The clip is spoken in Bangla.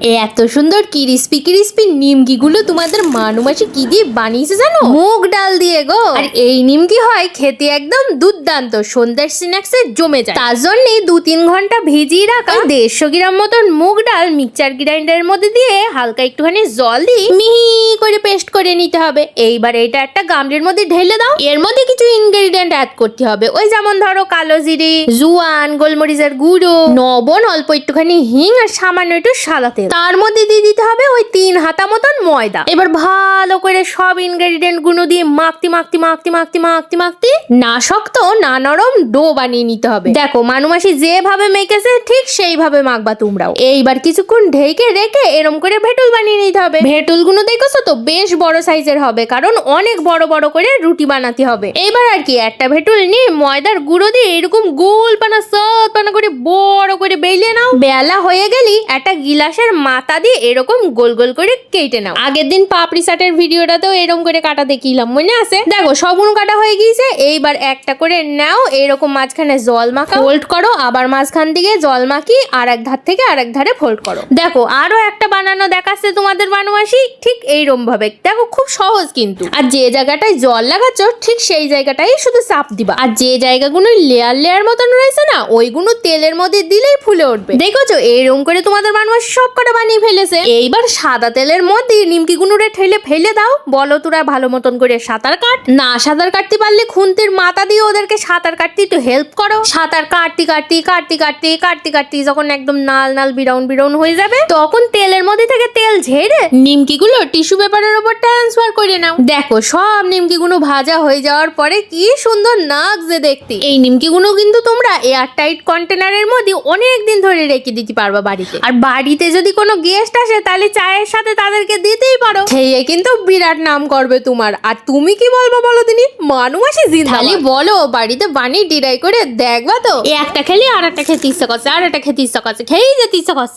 এত সুন্দর ক্রিস্পি ক্রিস্পি নিমকিগুলো তোমাদের মানুমাসি কি দিয়ে বানিয়েছে জানো? মুগ ডাল দিয়ে গো। আর এই নিমকি হয় খেতে একদম দুর্দান্ত সন্ধ্যার স্ন্যাক্সে জমে যায়। তার জন্য দু তিন ঘণ্টা ভিজিয়ে রাখা দেড়শো গ্রাম মতন মুগ ডাল মিক্সচার গ্রাইন্ডারের মধ্যে দিয়ে হালকা একটুখানি জল দিয়ে মিহি করে পেস্ট করে নিতে হবে। এইবার এটা একটা গামলির মধ্যে ঢেলে দাও। এর মধ্যে কিছু ইনগ্রেডিয়েন্ট অ্যাড করতে হবে। ওই যেমন ধরো কালো জিরে জুয়ান গোলমরিচের গুঁড়ো নবন অল্প একটুখানি হিং আর সামান্য একটু সাদা তেল তার মধ্যে দিয়ে দিতে হবে ওই তিন হাতা মতন ময়দা। এবার ভালো করে সব ইনগ্রেডিয়েন্টগুলো দিয়ে মাখতে মাখতে মাখতে মাখতে মাখতে মাখতে না শক্ত, না নরম ডো বানিয়ে নিতে হবে। দেখো মানুমাসি যেভাবে মেখেছে ঠিক সেইভাবে মাখবা তোমরাও। এইবার কিছুক্ষণ ঢেকে রেখে এরম করে ভেটুল বানিয়ে নিতে হবে। ভেটুলগুলো দেখেছ তো? বেশ বড় সাইজের হবে, কারণ অনেক বড় বড় করে রুটি বানাতে হবে। এবার আর কি, একটা ভেটুল নিয়ে ময়দার গুঁড়ো দিয়ে এরকম গোল পানা, সৎ পানা করে বড় করে বেলে নাও। বেলা হয়ে গেলি একটা গিলাসের মাথা দিয়ে এরকম গোল গোল করে কেটে নাও। আগের দিন পাপড়ি চাটের ভিডিওটাতেও এরকম করে কাটা দেখিলাম, মনে আছে? দেখো, সবগুলো কাটা হয়ে গিয়েছে, এইবার একটা করে নাও, এরকম মাঝখানে জল মাখা ফোল্ড করো, আবার মাঝখান দিকে জল মাখি আর এক ধার থেকে আর এক ধারে ফোল্ড করো। দেখো, আরও একটা বানানো দেখাচ্ছে তোমাদের বানুয়াসি ঠিক এইরকম ভাবে দেখো, খুব সহজ কিন্তু। আর যে জায়গাটায় জল লাগাচ্ছ, ঠিক সেই জায়গাটাই শুধু চাপ দিবা। আর যে জায়গাগুলো লেয়ার লেয়ার মতন রয়েছে না, ওইগুলো তেলের মধ্যে দিলেই ফুলে উঠবে। দেখেছ? এইরকম করে তোমাদের মানুষ সব কটা বানিয়ে ফেলেছে। এইবার সাদা তেলের মধ্যে নিমকি গুনুরে ঠেলে ফেলে দাও। বলো তোরা ভালো মতন করে সাঁতার কাট। না সাঁতার কাটতে পারলে খুন্তির মাথা দিয়ে ওদেরকে সাঁতার কাটতে একটু হেল্প করো। সাঁতার কাটতে কাটতে কাটতে কাটতে কাটতে কাটতে যখন একদম নাল নাল বিরাউন বিরাউন হয়ে যাবে, তখন তেলের মধ্যে থেকে তেল ঝেড়ে নিমকিগুলো টিস্যু পেপারের উপর ট্রান্সফার করে নাও। দেখো সব নিমকিগুলো ভাজা হয়ে যাওয়ার পরে কি সুন্দর নাগছে দেখতে। এই নিমকি নিমকিগুলো কিন্তু তোমরা এয়ার টাইট কন্টেনারের মধ্যে অনেক দিন ধরে রেখে দিতে পারবা বাড়িতে। আর বাড়িতে যদি কোনো গেস্ট আসে তাহলে চায়ের সাথে তাদেরকে দিতেই পারো। খেয়ে কিন্তু বিরাট নাম করবে তোমার। আর তুমি কি বলব বলো তিনি মানু আসে খালি বলো বাড়িতে বানিয়ে ডিরাই করে দেখবা তো। এই একটা খেলি আর একটা খেতে ইচ্ছা করছে আর একটা খেতে ইচ্ছা করছে খেয়েই যেতে ইচ্ছা করছে।